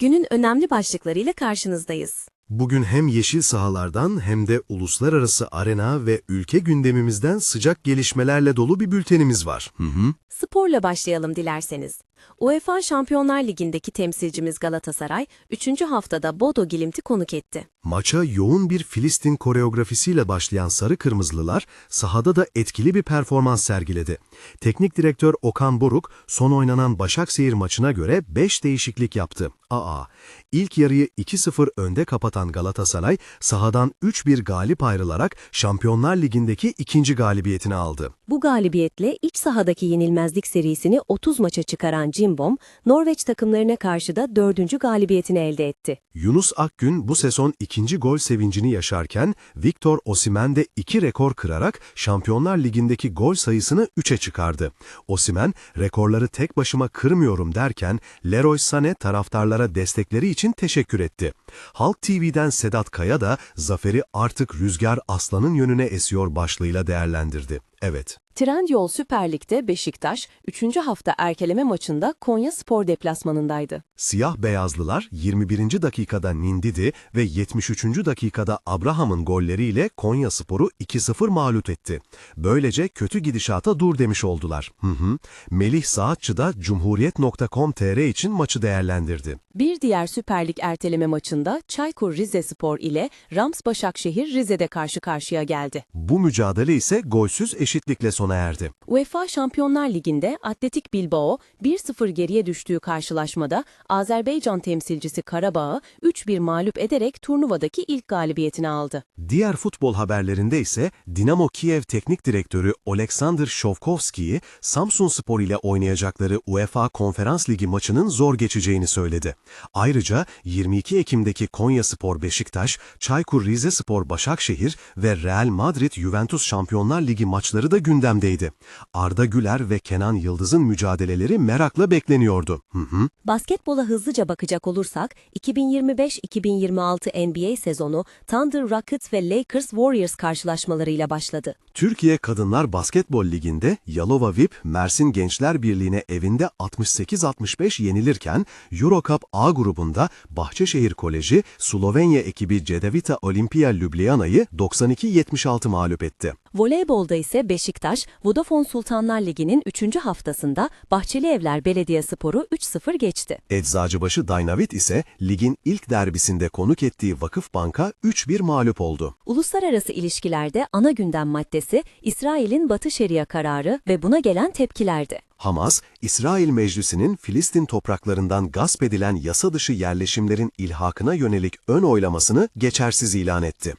Günün önemli başlıklarıyla karşınızdayız. Bugün hem yeşil sahalardan hem de uluslararası arena ve ülke gündemimizden sıcak gelişmelerle dolu bir bültenimiz var. Hı hı. Sporla başlayalım dilerseniz. UEFA Şampiyonlar Ligi'ndeki temsilcimiz Galatasaray, 3. haftada Bodo Glimt'i konuk etti. Maça yoğun bir Filistin koreografisiyle başlayan Sarı Kırmızılılar sahada da etkili bir performans sergiledi. Teknik direktör Okan Buruk son oynanan Başakşehir maçına göre 5 değişiklik yaptı. Aa, ilk yarıyı 2-0 önde kapatan Galatasaray sahadan 3-1 galip ayrılarak Şampiyonlar Ligi'ndeki ikinci galibiyetini aldı. Bu galibiyetle iç sahadaki yenilmezlik serisini 30 maça çıkaran Cimbom, Norveç takımlarına karşı da dördüncü galibiyetini elde etti. Yunus Akgün bu sezon ikinci gol sevincini yaşarken Victor Osimhen de iki rekor kırarak Şampiyonlar Ligi'ndeki gol sayısını 3'e çıkardı. Osimhen rekorları tek başıma kırmıyorum derken Leroy Sané taraftarlara destekleri için teşekkür etti. Halk TV'den Sedat Kaya da zaferi artık rüzgar aslanın yönüne esiyor başlığıyla değerlendirdi. Evet. Trendyol Süper Lig'de Beşiktaş, 3. hafta erkeleme maçında Konya Spor deplasmanındaydı. Siyah beyazlılar 21. dakikada Nindidi ve 73. dakikada Abraham'ın golleriyle Konya Sporu 2-0 mağlup etti. Böylece kötü gidişata dur demiş oldular. Hı hı. Melih Saatçı da Cumhuriyet.com.tr için maçı değerlendirdi. Bir diğer Süper Lig erteleme maçında Çaykur Rizespor ile Rams Başakşehir Rize'de karşı karşıya geldi. Bu mücadele ise golsüz eşitlikle sona erdi. UEFA Şampiyonlar Ligi'nde Atletik Bilbao 1-0 geriye düştüğü karşılaşmada Azerbaycan temsilcisi Karabağ'ı 3-1 mağlup ederek turnuvadaki ilk galibiyetini aldı. Diğer futbol haberlerinde ise Dinamo Kiev Teknik Direktörü Oleksandr Shovkovski'yi Samsun Spor ile oynayacakları UEFA Konferans Ligi maçının zor geçeceğini söyledi. Ayrıca 22 Ekim'deki Konya Spor Beşiktaş, Çaykur Rizespor Başakşehir ve Real Madrid Juventus Şampiyonlar Ligi maçları da gündemdeydi. Arda Güler ve Kenan Yıldız'ın mücadeleleri merakla bekleniyordu. Hı hı. Basketbola hızlıca bakacak olursak 2025-2026 NBA sezonu Thunder Rockets ve Lakers Warriors karşılaşmalarıyla başladı. Türkiye Kadınlar Basketbol Ligi'nde Yalova VIP Mersin Gençler Birliği'ne evinde 68-65 yenilirken Eurocup A grubunda Bahçeşehir Koleji Slovenya ekibi Cedevita Olimpia Ljubljana'yı 92-76 mağlup etti. Voleybolda ise Beşiktaş, Vodafone Sultanlar Ligi'nin 3. haftasında Bahçeli Evler Belediyespor'u 3-0 geçti. Eczacıbaşı Dynavit ise ligin ilk derbisinde konuk ettiği Vakıfbank'a 3-1 mağlup oldu. Uluslararası ilişkilerde ana gündem maddesi İsrail'in Batı Şeria kararı ve buna gelen tepkilerdi. Hamas, İsrail Meclisi'nin Filistin topraklarından gasp edilen yasa dışı yerleşimlerin ilhakına yönelik ön oylamasını geçersiz ilan etti.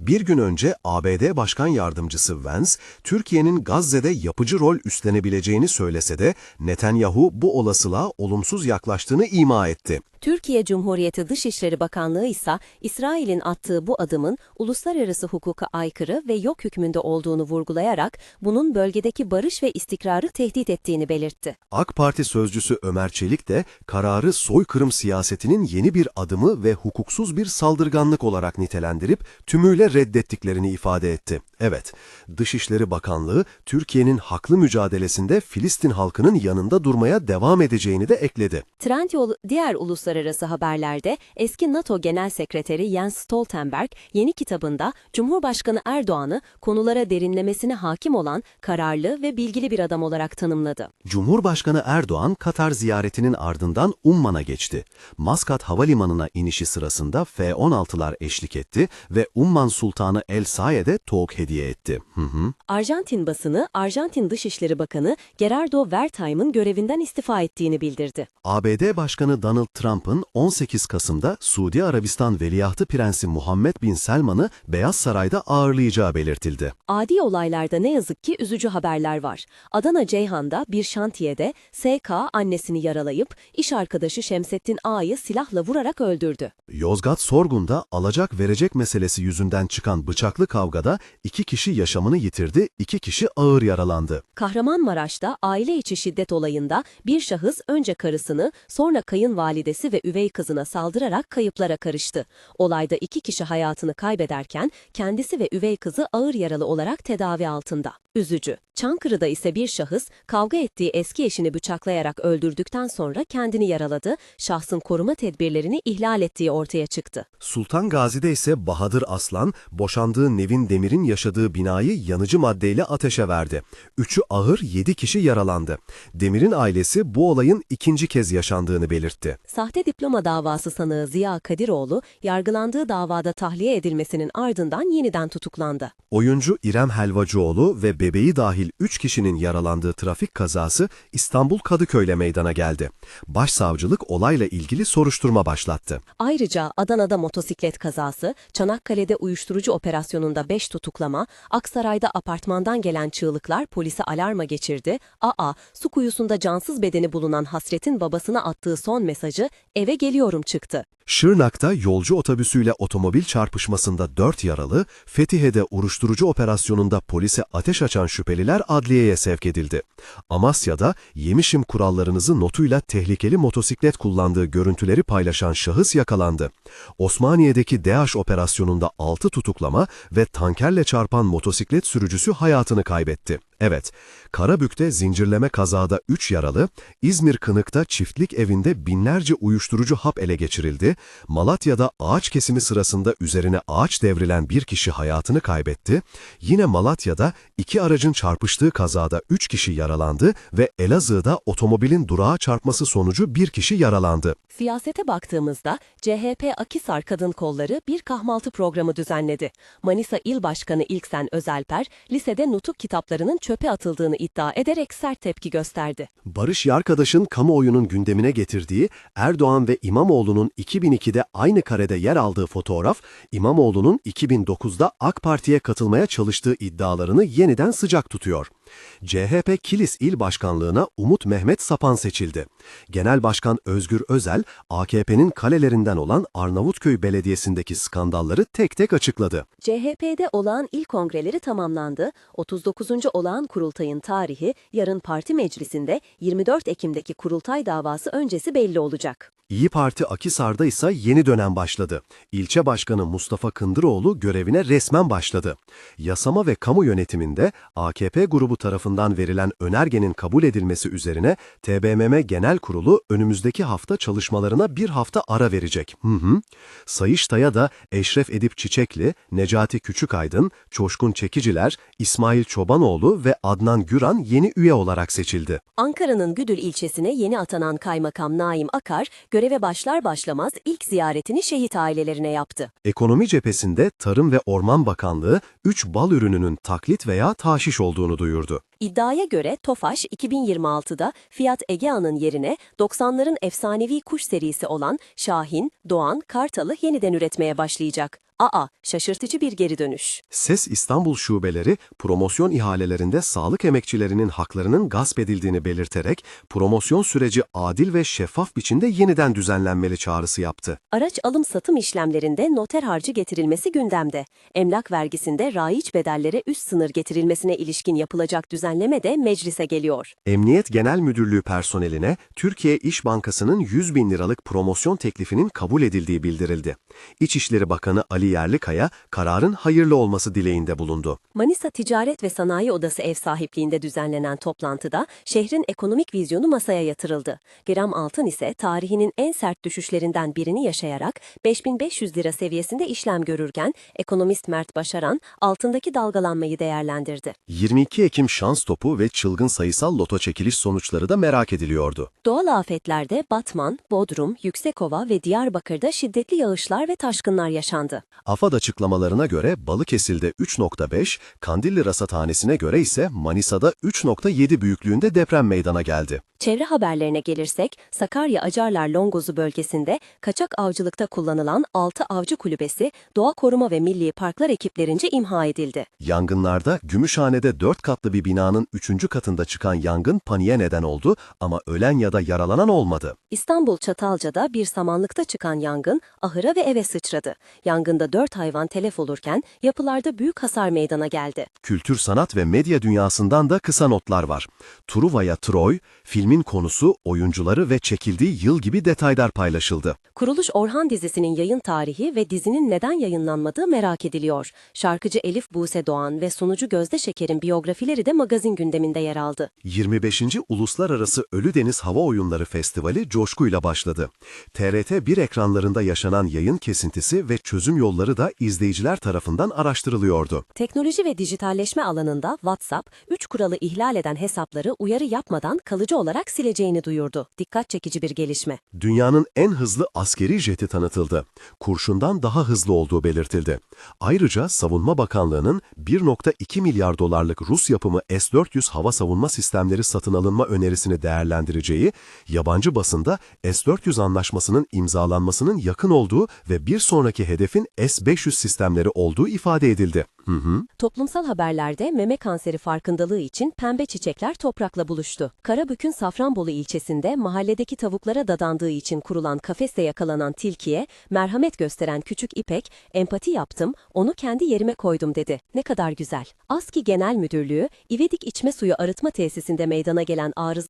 Bir gün önce ABD Başkan Yardımcısı Vance, Türkiye'nin Gazze'de yapıcı rol üstlenebileceğini söylese de Netanyahu bu olasılığa olumsuz yaklaştığını ima etti. Türkiye Cumhuriyeti Dışişleri Bakanlığı ise İsrail'in attığı bu adımın uluslararası hukuka aykırı ve yok hükmünde olduğunu vurgulayarak bunun bölgedeki barış ve istikrarı tehdit ettiğini belirtti. AK Parti sözcüsü Ömer Çelik de kararı soykırım siyasetinin yeni bir adımı ve hukuksuz bir saldırganlık olarak nitelendirip tümüyle reddettiklerini ifade etti. Evet, Dışişleri Bakanlığı Türkiye'nin haklı mücadelesinde Filistin halkının yanında durmaya devam edeceğini de ekledi. Trendyol diğer uluslararası haberlerde eski NATO Genel Sekreteri Jens Stoltenberg yeni kitabında Cumhurbaşkanı Erdoğan'ı konulara derinlemesine hakim olan kararlı ve bilgili bir adam olarak tanımladı. Cumhurbaşkanı Erdoğan Katar ziyaretinin ardından Umman'a geçti. Maskat Havalimanı'na inişi sırasında F-16'lar eşlik etti ve Umman Sultanı El Sayed'e toğuk hediye etti. Hı hı. Arjantin basını Arjantin Dışişleri Bakanı Gerardo Wertheim'in görevinden istifa ettiğini bildirdi. ABD Başkanı Donald Trump'ın 18 Kasım'da Suudi Arabistan Veliahtı Prensi Muhammed Bin Selman'ı Beyaz Saray'da ağırlayacağı belirtildi. Adi olaylarda ne yazık ki üzücü haberler var. Adana Ceyhan'da bir şantiyede SK annesini yaralayıp iş arkadaşı Şemsettin A'yı silahla vurarak öldürdü. Yozgat Sorgun'da alacak verecek meselesi yüzünden çıkan bıçaklı kavgada iki kişi yaşamını yitirdi, iki kişi ağır yaralandı. Kahramanmaraş'ta aile içi şiddet olayında bir şahıs önce karısını sonra kayınvalidesi ve üvey kızına saldırarak kayıplara karıştı. Olayda iki kişi hayatını kaybederken kendisi ve üvey kızı ağır yaralı olarak tedavi altında. Üzücü. Çankırı'da ise bir şahıs kavga ettiği eski eşini bıçaklayarak öldürdükten sonra kendini yaraladı, şahsın koruma tedbirlerini ihlal ettiği ortaya çıktı. Sultan Gazi'de ise Bahadır Aslan, boşandığı Nevin Demir'in yaşadığı binayı yanıcı maddeyle ateşe verdi. Üçü ağır, yedi kişi yaralandı. Demir'in ailesi bu olayın ikinci kez yaşandığını belirtti. Sahte diploma davası sanığı Ziya Kadiroğlu, yargılandığı davada tahliye edilmesinin ardından yeniden tutuklandı. Oyuncu İrem Helvacıoğlu ve bebeği dahil 3 kişinin yaralandığı trafik kazası İstanbul Kadıköy'le meydana geldi. Başsavcılık olayla ilgili soruşturma başlattı. Ayrıca Adana'da motosiklet kazası, Çanakkale'de uyuşturucu operasyonunda 5 tutuklama, Aksaray'da apartmandan gelen çığlıklar polise alarma geçirdi, AA, su kuyusunda cansız bedeni bulunan Hasret'in babasına attığı son mesajı eve geliyorum çıktı. Şırnak'ta yolcu otobüsüyle otomobil çarpışmasında 4 yaralı, Fethiye'de uyuşturucu operasyonunda polise ateş açan şüpheliler adliyeye sevk edildi. Amasya'da yemişim kurallarınızı notuyla tehlikeli motosiklet kullandığı görüntüleri paylaşan şahıs yakalandı. Osmaniye'deki DAEŞ operasyonunda 6 tutuklama ve tankerle çarpan motosiklet sürücüsü hayatını kaybetti. Evet, Karabük'te zincirleme kazada 3 yaralı, İzmir Kınık'ta çiftlik evinde binlerce uyuşturucu hap ele geçirildi, Malatya'da ağaç kesimi sırasında üzerine ağaç devrilen bir kişi hayatını kaybetti, yine Malatya'da iki aracın çarpıştığı kazada 3 kişi yaralandı ve Elazığ'da otomobilin durağa çarpması sonucu bir kişi yaralandı. Siyasete baktığımızda CHP Akisar Kadın Kolları bir kahvaltı programı düzenledi. Manisa İl Başkanı İlksen Özelper, lisede nutuk kitaplarının çöpe atıldığını iddia ederek sert tepki gösterdi. Barış Yarkadaş'ın kamuoyunun gündemine getirdiği Erdoğan ve İmamoğlu'nun 2002'de aynı karede yer aldığı fotoğraf, İmamoğlu'nun 2009'da AK Parti'ye katılmaya çalıştığı iddialarını yeniden sıcak tutuyor. CHP Kilis İl Başkanlığına Umut Mehmet Sapan seçildi. Genel Başkan Özgür Özel, AKP'nin kalelerinden olan Arnavutköy Belediyesi'ndeki skandalları tek tek açıkladı. CHP'de olağan il kongreleri tamamlandı. 39. olağan kurultayın tarihi yarın parti meclisinde 24 Ekim'deki kurultay davası öncesi belli olacak. İyi Parti Akisar'da ise yeni dönem başladı. İlçe Başkanı Mustafa Kındıroğlu görevine resmen başladı. Yasama ve kamu yönetiminde AKP grubu tarafından verilen önergenin kabul edilmesi üzerine TBMM Genel Kurulu önümüzdeki hafta çalışmalarına bir hafta ara verecek. Hı hı. Sayıştay'a da Eşref Edip Çiçekli, Necati Küçükaydın, Çoşkun Çekiciler, İsmail Çobanoğlu ve Adnan Güran yeni üye olarak seçildi. Ankara'nın Güdül ilçesine yeni atanan Kaymakam Naim Akar, göreve başlar başlamaz ilk ziyaretini şehit ailelerine yaptı. Ekonomi cephesinde Tarım ve Orman Bakanlığı 3 bal ürününün taklit veya taşiş olduğunu duyurdu. İddiaya göre Tofaş 2026'da Fiat Egea'nın yerine 90'ların efsanevi kuş serisi olan Şahin, Doğan, Kartal'ı yeniden üretmeye başlayacak. Aa, şaşırtıcı bir geri dönüş. SES İstanbul şubeleri promosyon ihalelerinde sağlık emekçilerinin haklarının gasp edildiğini belirterek promosyon süreci adil ve şeffaf biçimde yeniden düzenlenmeli çağrısı yaptı. Araç alım-satım işlemlerinde noter harcı getirilmesi gündemde. Emlak vergisinde raiç bedellere üst sınır getirilmesine ilişkin yapılacak düzenleme de meclise geliyor. Emniyet Genel Müdürlüğü personeline Türkiye İş Bankası'nın 100 bin liralık promosyon teklifinin kabul edildiği bildirildi. İçişleri Bakanı Ali Yerlikaya kararın hayırlı olması dileğinde bulundu. Manisa Ticaret ve Sanayi Odası ev sahipliğinde düzenlenen toplantıda şehrin ekonomik vizyonu masaya yatırıldı. Gram altın ise tarihinin en sert düşüşlerinden birini yaşayarak 5500 lira seviyesinde işlem görürken ekonomist Mert Başaran altındaki dalgalanmayı değerlendirdi. 22 Ekim şans topu ve çılgın sayısal loto çekiliş sonuçları da merak ediliyordu. Doğal afetlerde Batman, Bodrum, Yüksekova ve Diyarbakır'da şiddetli yağışlar ve taşkınlar yaşandı. AFAD açıklamalarına göre Balıkesir'de 3.5, Kandilli Rasathanesi'ne göre ise Manisa'da 3.7 büyüklüğünde deprem meydana geldi. Çevre haberlerine gelirsek, Sakarya Acarlar Longozu bölgesinde kaçak avcılıkta kullanılan 6 avcı kulübesi Doğa Koruma ve Milli Parklar ekiplerince imha edildi. Yangınlarda Gümüşhane'de 4 katlı bir binanın 3. katında çıkan yangın paniğe neden oldu ama ölen ya da yaralanan olmadı. İstanbul Çatalca'da bir samanlıkta çıkan yangın ahıra ve eve sıçradı. Yangında saldırısında 4 hayvan telef olurken yapılarda büyük hasar meydana geldi. Kültür, sanat ve medya dünyasından da kısa notlar var. Truva'ya Troy, filmin konusu, oyuncuları ve çekildiği yıl gibi detaylar paylaşıldı. Kuruluş Orhan dizisinin yayın tarihi ve dizinin neden yayınlanmadığı merak ediliyor. Şarkıcı Elif Buse Doğan ve sunucu Gözde Şeker'in biyografileri de magazin gündeminde yer aldı. 25. Uluslararası Ölüdeniz Hava Oyunları Festivali coşkuyla başladı. TRT1 ekranlarında yaşanan yayın kesintisi ve çözüm yolları da izleyiciler tarafından araştırılıyordu. Teknoloji ve dijitalleşme alanında WhatsApp, 3 kuralı ihlal eden hesapları uyarı yapmadan kalıcı olarak sileceğini duyurdu. Dikkat çekici bir gelişme. Dünyanın en hızlı askeri jeti tanıtıldı. Kurşundan daha hızlı olduğu belirtildi. Ayrıca Savunma Bakanlığı'nın 1.2 milyar dolarlık Rus yapımı S-400 hava savunma sistemleri satın alınma önerisini değerlendireceği, yabancı basında S-400 anlaşmasının imzalanmasının yakın olduğu ve bir sonraki hedefin S-500 sistemleri olduğu ifade edildi. Hı hı. Toplumsal haberlerde meme kanseri farkındalığı için pembe çiçekler toprakla buluştu. Karabük'ün Safranbolu ilçesinde mahalledeki tavuklara dadandığı için kurulan kafeste yakalanan tilkiye merhamet gösteren küçük İpek, empati yaptım, onu kendi yerime koydum dedi. Ne kadar güzel. ASKİ Genel Müdürlüğü, İvedik İçme Suyu Arıtma Tesisinde meydana gelen arıza